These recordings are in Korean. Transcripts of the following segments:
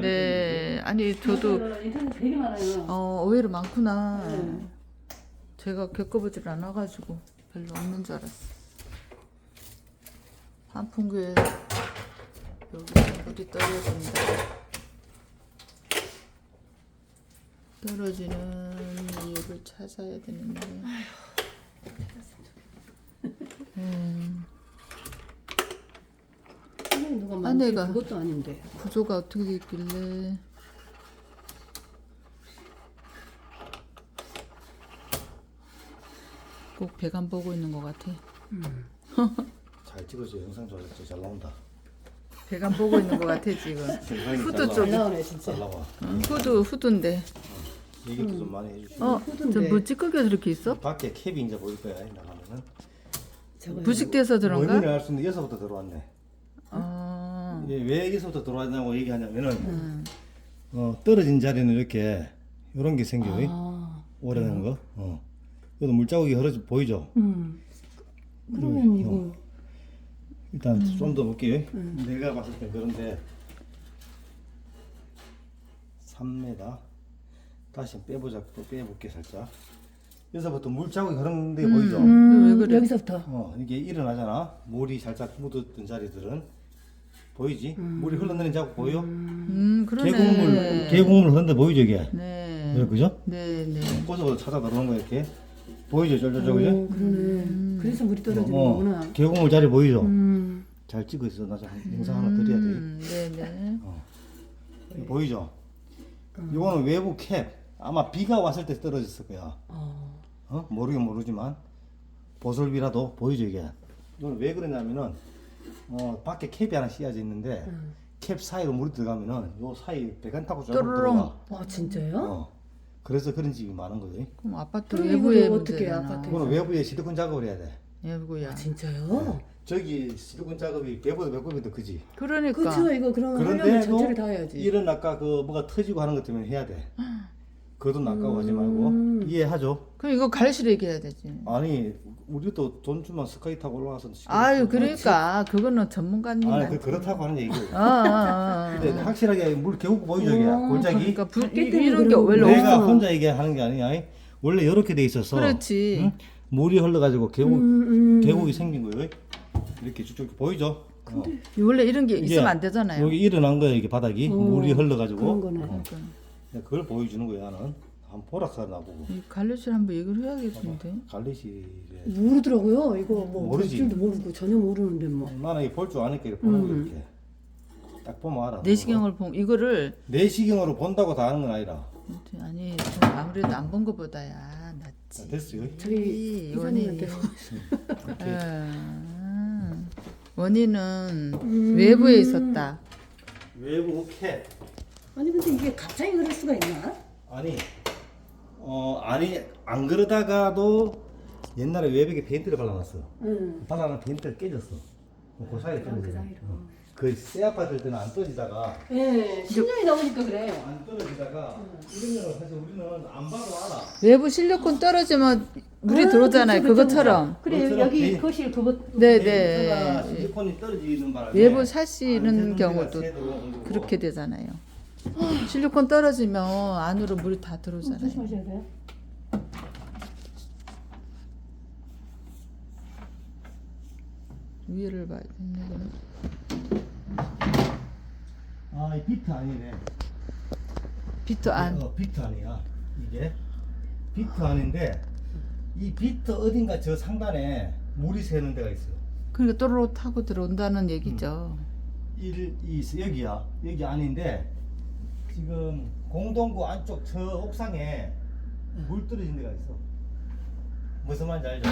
네, 아니 저도 인터넷 되게 많아요. 어, 의외로 많구나. 네. 제가 겪어보질 않아가지고 별로 없는 줄 알았어. 한풍구에 여기 물이 떨어진다. 떨어지는 이유를 찾아야 되는데. 음, 지 내가. 그것도 아닌데. 구조가 어떻게 됐길래. 꼭 배관 보고 있는 것 같아. 잘 찍어줘 영상 잘, 잘 나온다 배관 보고 있는 것 같아 지금. 후드. 잘 나오네 진짜. 잘 나와 응, 후드 후드인데. 얘기도 좀 많이 해주시고 어, 후드인데. 저뭐 찌꺼기가 이렇게 있어? 밖에 캡이 이제 보일 거야 나가면은 저거요. 부식돼서 원인을 그런가? 알수 있는데 여기서부터 들어왔네 어, 이게 왜 여기서부터 들어왔냐고 얘기하냐면은 음. 어, 떨어진 자리는 이렇게 이런 게 생겨요. 아, 오래된 거? 어. 여기도 물자국이 흐르지 보이죠? 음. 그러면 이거 어. 일단 좀 더 볼게요. 내가 봤을 때 그런데 3m 다시 빼보자. 또 빼볼게 살짝. 여기서부터 물자국이 흐르는 데 보이죠? 음, 왜 그래? 여기서부터. 어, 이게 일어나잖아. 물이 살짝 묻었던 자리들은 보이지? 물이 흘러내리는 자국 보여? 음, 그러네. 계곡물, 계곡물 흐른데 보이죠 이게? 네. 네. 그죠? 네, 네. 거기서 찾아 들어오는 거 이렇게 보이죠, 쫄쫄쫄 그죠? 오, 그러네. 그래서 물이 떨어지는 어, 거구나. 계곡물 자리 보이죠? 음. 잘 찍어 있어. 나좀 영상 하나 드려야 돼. 음, 네, 네. 이거 보이죠? 이거는 외부 캡. 아마 비가 왔을 때 떨어졌을 거야. 어. 어? 모르긴 모르지만 보슬비라도 보이죠 이게. 이건 왜 그러냐면은 어, 밖에 캡이 하나 씌어져 있는데 음. 캡 사이로 물이 들어가면은 요 사이 배관 타고 쭉 또르릉. 들어가. 아 진짜요? 어. 그래서 그런 집이 많은 거지. 그럼 아파트 그럼 외부에 이거를 어떻게 문제잖아. 아파트? 그거는 외부에 시리콘 작업을 해야 돼. 외부야. 아 진짜요? 저기 시리콘 작업이 배보다 몇 배도 크지. 그러니까. 그렇죠 이거 그러면 하려면 그런데도 전체를 다 해야지. 이런 아까 그 뭐가 터지고 하는 것 때문에 해야 돼. 그 돈 아까워 하지 말고 음. 이해하죠? 그럼 이거 갈실 얘기해야 되지. 아니 우리도 돈 주면 스카이 타고 올라가서 시키고 아유, 있어. 그러니까 그거는 전문가님. 아니 그, 그렇다고 하는 얘기고. 아, 아, 아. 근데 확실하게 물 개고 보이죠 이게 어, 골짜기. 그러니까 이- 때문에 이런 게 원래. 내가 없어. 혼자 얘기하는 게 아니야. 원래 이렇게 돼 있어서. 그렇지. 응? 물이 흘러가지고 계곡 음, 음. 계곡이 생긴 거예요. 이렇게 쭉쭉 보이죠? 어. 원래 이런 게 이게 있으면 안 되잖아요. 여기 일어난 거야 이게 바닥이 어, 물이 흘러가지고 그런 거네. 그러니까. 그걸 보여주는 거야 나는. 한번 보라카 나 보고. 이 갈래실 한번 얘기를 해야겠는데. 갈래실에 모르더라고요. 이거 뭐 모르지. 줄도 모르고 전혀 모르는데 뭐. 나는 이거 볼줄 아니까 이렇게 보는 거 음. 이렇게 딱 보면 알아. 내시경을 본 이거를 내시경으로 본다고 다 아는 건 아니라. 아니 좀 아무래도 안본 것보다야 낫지. 자, 됐어요. 저희 원인이. 이사님한테 음. 원인은 음. 외부에 있었다. 외부 캡 아니 근데 이게 갑자기 그럴 수가 있나? 아니 어 아니 안 그러다가도 옛날에 외벽에 페인트를 발라놨어. 응. 발라놓은 페인트가 깨졌어. 그 사이에 아, 그. 사이로. 그새 아파트 때는 안 떨어지다가 예, 10년이 넘으니까 그래. 안 떨어지다가 이런 거는 사실 우리는 안 봐도 알아. 외부 실리콘 떨어지면 물이 아, 들어오잖아요. 그렇죠, 그렇죠. 그것처럼. 그래 그것처럼 여기 배- 거실 그거 네, 페인트가 네. 실리콘이 떨어지는 바람에 외부 새는 경우도. 그렇게 되잖아요. 실리콘 떨어지면 안으로 물이 다 들어오잖아요. 조심하셔야 돼요. 위를 봐야 되는 아, 이 비트 아니네. 비트 안. 어, 비트 아니야. 이게 비트 아닌데 이 비트 어딘가 저 상단에 물이 새는 데가 있어. 그러니까 또르르 타고 들어온다는 얘기죠. 이, 이 여기야. 여기 아닌데 지금 공동구 안쪽 저 옥상에 물 떨어진 데가 있어. 무슨 말인지 알죠?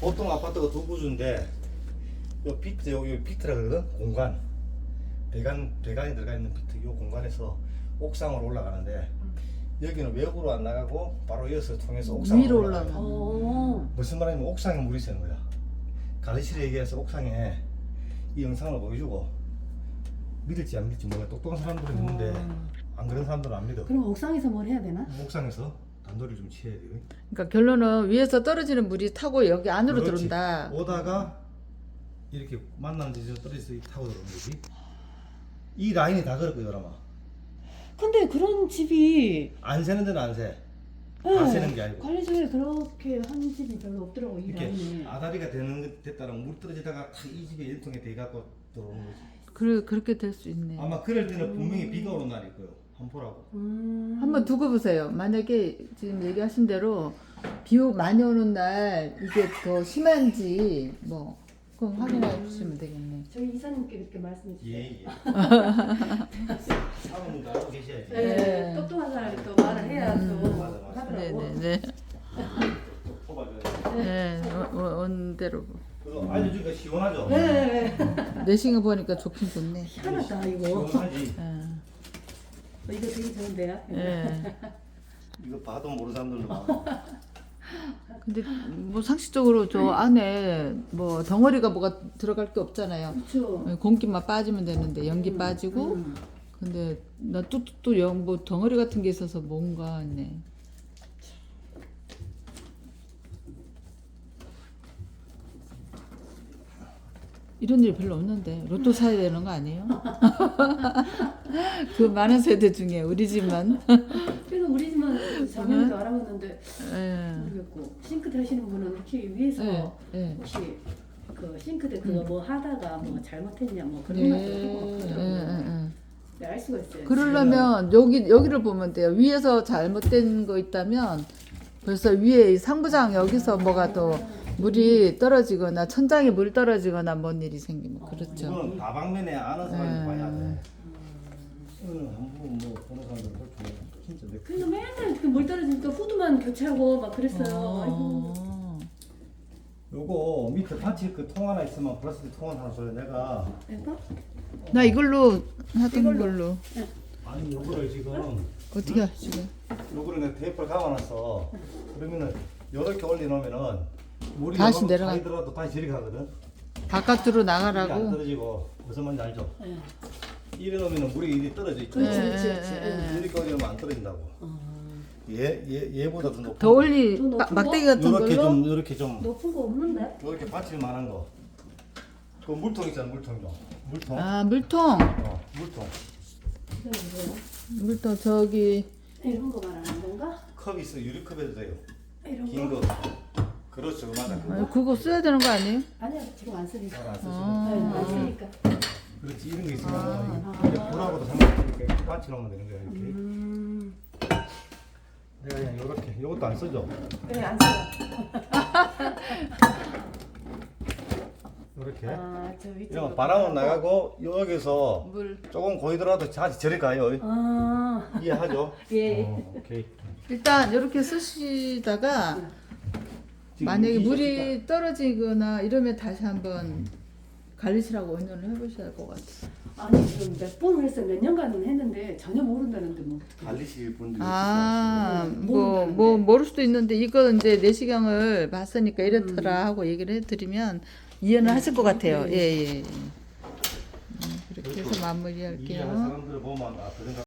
보통 아파트가 두 구조인데 요 비트 여기 비트라 그러거든 공간 배관 배관이 들어가 있는 비트 요 공간에서 옥상으로 올라가는데 여기는 외부로 안 나가고 바로 이어서 통해서 옥상으로 위로. 올라가. 어. 무슨 말이냐면 옥상에 물이 새는 거야. 가르치를 얘기해서 옥상에 이 영상을 보여주고 믿을지 안 믿을지 몰라. 똑똑한 사람들은 믿는데 안 그런 사람들은 안 믿어. 그럼 옥상에서 뭘 해야 되나? 옥상에서 단도리를 좀 취해야 돼요. 그러니까 결론은 위에서 떨어지는 물이 타고 여기 안으로 그렇지. 들어온다. 오다가 이렇게 만나는 데서 떨어져서 타고 들어오는 거지. 이 라인이 다 그럴 거예요, 아마. 근데 그런 집이 안 새는 데는 안 새. 다 예, 새는 게 아니고. 관리소에 그렇게 한 집이 별로 없더라고 이 이렇게 라인에. 아다리가 되는 데 따라 물 떨어지다가 탁이 집에 일통에 대 갖고 들어오는 거지. 그래 그렇게 될 수 있네. 아마 그럴 때는 분명히 비가 오는 날일 거예요. 한번 보라고. 음. 한번 두고 보세요. 만약에 지금 얘기하신 대로 비 오- 많이 오는 날 이게 더 심한지 뭐 그럼 확인해 주시면 되겠네. 저희 이사님께 그렇게 말씀해 주세요. 예, 예. 사모님도 알고 계셔야지. 예, 네. 똑똑한 사람이 또 말을 해야 또 맞아, 맞아. 하더라고. 네네네. 뽑아줘야지. 네, 어, 어, 온 대로. 그거 알려주니까 시원하죠? 네. 내신 거 보니까 좋긴 좋네. 희한하다 이거. 시원하지. 예. 어, 이거 되게 좋은데요? 예. 이거 봐도 모르는 사람들도 많아. 근데 뭐 상식적으로 저 안에 뭐 덩어리가 뭐가 들어갈 게 없잖아요. 그렇죠. 공기만 빠지면 되는데 연기 빠지고 음. 근데 나 뚝뚝 영뭐 덩어리 같은 게 있어서 뭔가 했네. 이런 일 별로 없는데 로또 사야 되는 거 아니에요? 그 많은 세대 중에 우리 집만 그래서 우리 집은 작년에도 알아봤는데 예. 모르겠고 싱크대 하시는 분은 이렇게 위에서 예, 예. 혹시 그 싱크대 그거 뭐 하다가 뭐 잘못했냐 뭐 그런 예, 말도 예, 하고 예, 그러더라고요. 예. 네, 알 수가 있어요. 그러려면 여기 여기를 보면 돼요. 위에서 잘못된 거 있다면 벌써 위에 이 상부장 여기서 뭐가 더 물이 떨어지거나 천장에 물 떨어지거나 뭔 일이 생기면 그렇죠. 이거는 다방면에 아는 사람이 예. 봐야 돼. 이거는 한번 뭐 보는 사람들 볼줄 진짜 내 그래서 맨날 그 물 떨어지니까 후드만 교체하고 막 그랬어요. 아이고. 어. 요거 밑에 파츠 그통 하나 있으면 플라스틱 통 하나 줘요. 내가 이거? 나 이걸로 하던 이걸로. 걸로 아니 요거를 지금 어떻게 하시고? 요거를 내가 테이프를 감아놨어. 그러면은 요렇게 올려놓으면은 물이 다시 요만큼 내려가- 차이더라도 다시 저리 가거든. 바깥으로 안 나가라고. 떨어지고 무슨 말인지 알죠? 네. 이래 놓으면 물이 이리 떨어져 있죠. 그렇지, 예, 그렇지, 예, 그렇지. 예, 예. 이렇게 올리면 안 떨어진다고. 어, 얘, 얘, 얘보다 더 높은 더 올리 높은 거? 막대기 같은 요렇게 걸로. 좀 요렇게 좀 높은 거 없는데? 요렇게 받칠 만한 거. 그 물통 있잖아 물통요. 물통. 아 물통 어, 물통. 뭐예요? 물통 저기 이런 거 말하는 건가? 컵 있어 유리컵에도 돼요. 이런 긴 거? 거. 그렇죠 맞아 아, 그거. 그거 써야 되는 거 아니에요? 아니야 지금 안 쓰니까. 잘안 쓰시네. 네, 안 쓰니까. 그렇지 이런 거 있으면 아. 불하고도 상관없으니까 이렇게 받쳐 놓으면 되는 거야 이렇게. 음, 내가 그냥 요렇게 요것도 안 쓰죠. 그래 안 써요. 요렇게. 아, 저 위쪽으로. 이러면 바람은 나가고 여기서 물 조금 고이더라도 다시 저리 가요. 아, 이해하죠? 예. 어, 오케이. 일단 이렇게 쓰시다가 지금 만약에 이 물이 떨어지거나 이러면 다시 한번 관리실하고 의논을 해보셔야 할 것 같아요. 아니 지금 몇 번을 했어 몇 년간은 했는데 전혀 모른다는데 뭐. 관리실 분들이 아, 음, 뭐. 뭐, 모를 수도 있는데, 이거 이제 내시경을 봤으니까 이렇더라 하고 얘기를 해드리면 이해는 하실 것 같아요. 네. 예, 예. 예. 음, 그렇게 해서 마무리할게요. 사람들을 보면 아 그런가